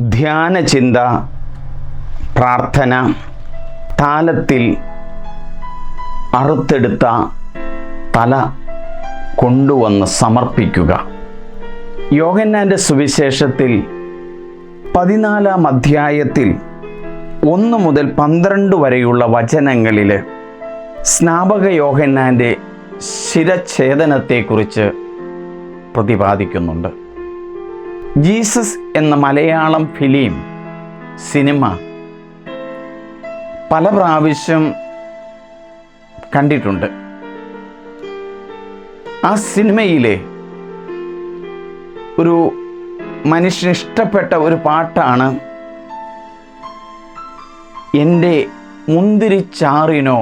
ധ്യാനചിന്ത പ്രാർത്ഥന താലത്തിൽ അറുത്തെടുത്ത തല കൊണ്ടുവന്ന് സമർപ്പിക്കുക. യോഗന്നാന്റെ സുവിശേഷത്തിൽ പതിനാലാം അധ്യായത്തിൽ ഒന്ന് മുതൽ പന്ത്രണ്ട് വരെയുള്ള വചനങ്ങളിൽ സ്നാപക യോഹന്നാന്റെ ശിരഛേദനത്തെക്കുറിച്ച് പ്രതിപാദിക്കുന്നുണ്ട്. ജീസസ് എന്ന മലയാളം ഫിലിം സിനിമ പല പ്രാവശ്യം കണ്ടിട്ടുണ്ട്. ആ സിനിമയിലെ ഒരു മനുഷ്യന് ഇഷ്ടപ്പെട്ട ഒരു പാട്ടാണ് എന്റെ മുന്തിരിച്ചാറിനോ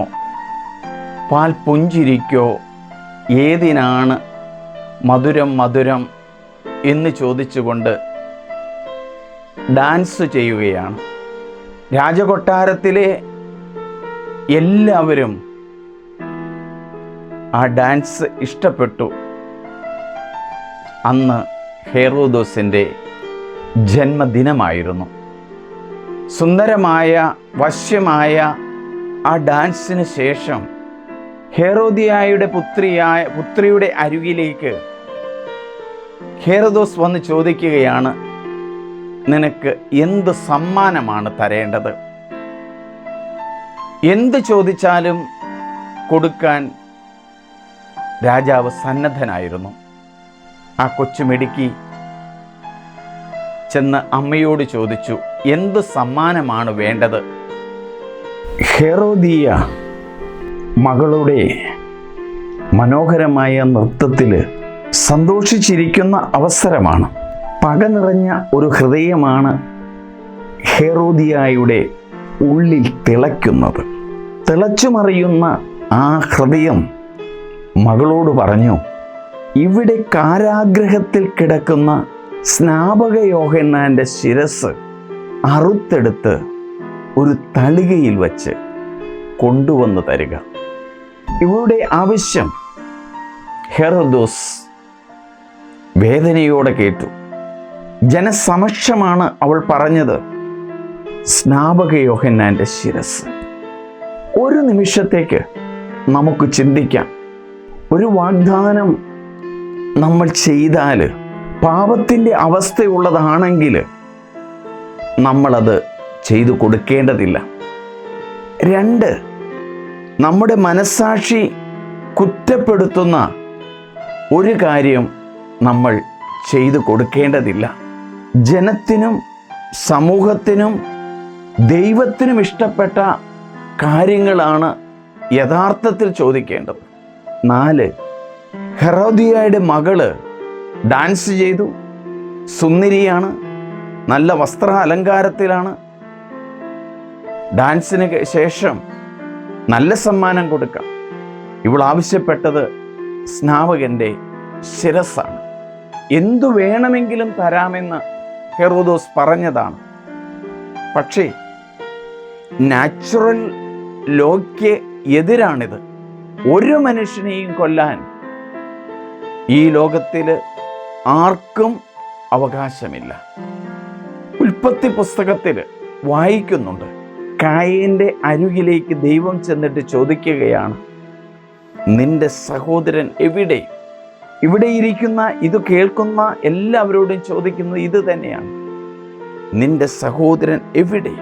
പാൽ പുഞ്ചിരിക്കോ ഏതിനാണ് മധുരം മധുരം എന്ന് ചോദിച്ചുകൊണ്ട് ഡാൻസ് ചെയ്യുകയാണ്. രാജകൊട്ടാരത്തിലെ എല്ലാവരും ആ ഡാൻസ് ഇഷ്ടപ്പെട്ടു. അന്ന് ഹേറോദോസിന്റെ ജന്മദിനമായിരുന്നു. സുന്ദരമായ വശ്യമായ ആ ഡാൻസിന് ശേഷം ഹേറോദിയായുടെ പുത്രിയായ പുത്രിയുടെ അരുകിലേക്ക് ഹേറോദോസ് വന്ന് ചോദിക്കുകയാണ് നിനക്ക് എന്ത് സമ്മാനമാണ് തരേണ്ടത്? എന്ത് ചോദിച്ചാലും കൊടുക്കാൻ രാജാവ് സന്നദ്ധനായിരുന്നു. ആ കൊച്ചുമിടുക്കി ചെന്ന് അമ്മയോട് ചോദിച്ചു എന്ത് സമ്മാനമാണ് വേണ്ടത്? ഹെറോദിയ മകളുടെ മനോഹരമായ നൃത്തത്തിൽ സന്തോഷിച്ചിരിക്കുന്ന അവസരമാണ്. പക നിറഞ്ഞ ഒരു ഹൃദയമാണ് ഹെറോദിയായുടെ ഉള്ളിൽ തിളയ്ക്കുന്നത്. തിളച്ചുമറിയുന്ന ആ ഹൃദയം മകളോട് പറഞ്ഞു ഇവിടെ കാരാഗ്രഹത്തിൽ കിടക്കുന്ന സ്നാപക യോഹന്നാന്റെ ശിരസ് അറുത്തെടുത്ത് ഒരു തളികയിൽ വച്ച് കൊണ്ടുവന്ന് തരിക. ഇവിടെ ആവശ്യം ഹെറോദോസ് വേദനയോടെ കേട്ടു. ജനസമക്ഷമാണ് അവൾ പറഞ്ഞത്. സ്നാപക യോഹന്നാന്റെ ശിരസ്. ഒരു നിമിഷത്തേക്ക് നമുക്ക് ചിന്തിക്കാം. ഒരു വാഗ്ദാനം നമ്മൾ ചെയ്താൽ പാപത്തിന്റെ അവസ്ഥയുള്ളതാണെങ്കിൽ നമ്മളത് ചെയ്തു കൊടുക്കേണ്ടതില്ല. രണ്ട് നമ്മുടെ മനസ്സാക്ഷി കുറ്റപ്പെടുത്തുന്ന ഒരു കാര്യം നമ്മൾ ചെയ്തു കൊടുക്കേണ്ടതില്ല. ജനത്തിനും സമൂഹത്തിനും ദൈവത്തിനും ഇഷ്ടപ്പെട്ട കാര്യങ്ങളാണ് യഥാർത്ഥത്തിൽ ചോദിക്കേണ്ടത്. നാല് ഹെറോദിയയുടെ മകൾ ഡാൻസ് ചെയ്തു. സുന്ദരിയാണ് നല്ല വസ്ത്ര അലങ്കാരത്തിലാണ്. ഡാൻസിന് ശേഷം നല്ല സമ്മാനം കൊടുക്കാം. ഇവൾ ആവശ്യപ്പെട്ടത് സ്നാവകന്റെ ശിരസ്സാണ്. എന്തു വേണമെങ്കിലും തരാമെന്ന് ഹെറോദോസ് പറഞ്ഞതാണ്. പക്ഷേ നാച്ചുറൽ ലോയ്ക്ക് എതിരാണിത്. ഒരു മനുഷ്യനെയും കൊല്ലാൻ ഈ ലോകത്തിൽ ആർക്കും അവകാശമില്ല. ഉൽപ്പത്തി പുസ്തകത്തിൽ വായിക്കുന്നുണ്ട്. കായന്റെ അരുകിലേക്ക് ദൈവം ചെന്നിട്ട് ചോദിക്കുകയാണ് നിന്റെ സഹോദരൻ എവിടെ? ഇവിടെ ഇരിക്കുന്ന ഇത് കേൾക്കുന്ന എല്ലാവരോടും ചോദിക്കുന്നത് ഇത് തന്നെയാണ്. നിന്റെ സഹോദരൻ എവിടെ?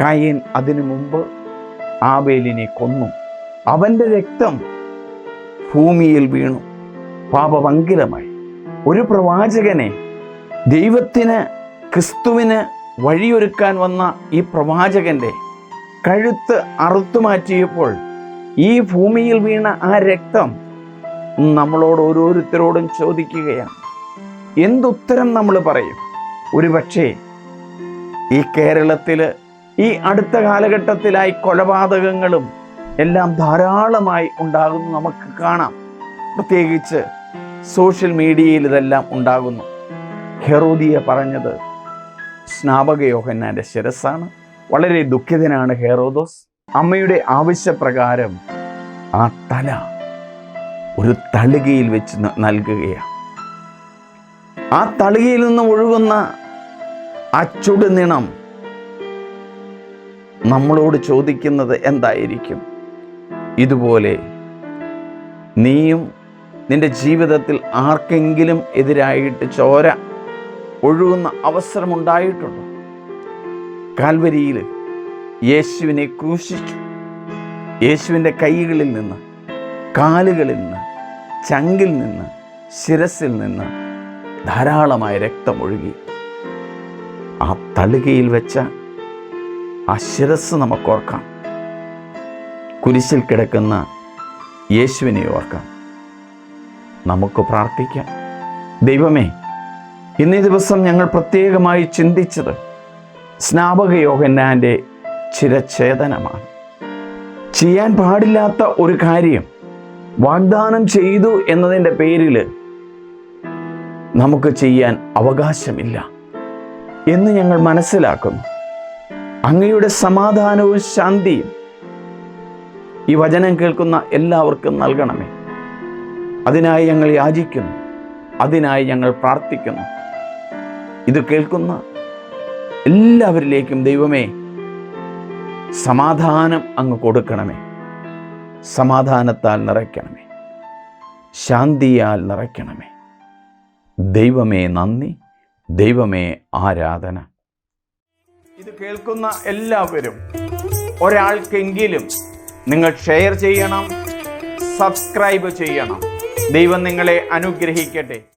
കായൻ അതിനു മുമ്പ് ആബേലിനെ കൊന്നു. അവന്റെ രക്തം ഭൂമിയിൽ വീണു. പാപമംഗിലമായി ഒരു പ്രവാചകനെ ദൈവത്തിന് ക്രിസ്തുവിന് വഴിയൊരുക്കാൻ വന്ന ഈ പ്രവാചകന്റെ കഴുത്ത് അറുത്തു മാറ്റിയപ്പോൾ ഈ ഭൂമിയിൽ വീണ ആ രക്തം നമ്മളോട് ഓരോരുത്തരോടും ചോദിക്കുകയാണ്. എന്തുത്തരം നമ്മൾ പറയും? ഒരുപക്ഷേ ഈ കേരളത്തിൽ ഈ അടുത്ത കാലഘട്ടത്തിലായി കൊലപാതകങ്ങളും എല്ലാം ധാരാളമായി ഉണ്ടാകുന്നു നമുക്ക് കാണാം. പ്രത്യേകിച്ച് സോഷ്യൽ മീഡിയയിൽ ഇതെല്ലാം ഉണ്ടാകുന്നു. ഹെറോദിയ പറഞ്ഞത് സ്നാപക യോഹന്നാന്റെ ശിരസ്സാണ്. വളരെ ദുഃഖിതനാണ് ഹെറോദോസ്. അമ്മയുടെ ആവശ്യപ്രകാരം ആ തല ഒരു തളികയിൽ വെച്ച് നൽകുകയാണ്. ആ തളികയിൽ നിന്ന് ഒഴുകുന്ന ആ ചുടുനിണം നമ്മളോട് ചോദിക്കുന്നത് എന്തായിരിക്കും? ഇതുപോലെ നീയും നിന്റെ ജീവിതത്തിൽ ആർക്കെങ്കിലും എതിരായിട്ട് ചോര ഒഴുകുന്ന അവസരമുണ്ടായിട്ടുണ്ടോ കാൽവരിയിൽ യേശുവിനെ ക്രൂശിച്ചു. യേശുവിന്റെ കൈകളിൽ നിന്ന് കാലുകളിൽ നിന്ന് ചങ്കിൽ നിന്ന് ശിരസിൽ നിന്ന് ധാരാളമായ രക്തമൊഴുകി. ആ തളികയിൽ വെച്ച ആ ശിരസ് നമുക്കോർക്കാം. കുരിശിൽ കിടക്കുന്ന യേശുവിനെ ഓർക്കാം. നമുക്ക് പ്രാർത്ഥിക്കാം. ദൈവമേ ഇന്നേ ദിവസം ഞങ്ങൾ പ്രത്യേകമായി ചിന്തിച്ചത് സ്നാപക യോഗന്നാന്റെ ചിരഛേദനമാണ് ചെയ്യാൻ പാടില്ലാത്ത ഒരു കാര്യം വാഗ്ദാനം ചെയ്തു എന്നതിന്റെ പേരിൽ നമുക്ക് ചെയ്യാൻ അവകാശമില്ല എന്ന് ഞങ്ങൾ മനസ്സിലാക്കുന്നു. അങ്ങയുടെ സമാധാനവും ശാന്തിയും ഈ വചനം കേൾക്കുന്ന എല്ലാവർക്കും നൽകണമേ. അതിനായി ഞങ്ങൾ യാചിക്കുന്നു. അതിനായി ഞങ്ങൾ പ്രാർത്ഥിക്കുന്നു. ഇത് കേൾക്കുന്ന എല്ലാവരിലേക്കും ദൈവമേ സമാധാനം അങ്ങ് കൊടുക്കണമേ. സമാധാനത്താൽ നിറയ്ക്കണമേ. ശാന്തിയാൽ നിറയ്ക്കണമേ. ദൈവമേ നന്ദി ദൈവമേ ആരാധന. ഇത് കേൾക്കുന്ന എല്ലാവരും ഒരാൾക്കെങ്കിലും നിങ്ങൾ ഷെയർ ചെയ്യണം സബ്സ്ക്രൈബ് ചെയ്യണം. ദൈവം നിങ്ങളെ അനുഗ്രഹിക്കട്ടെ.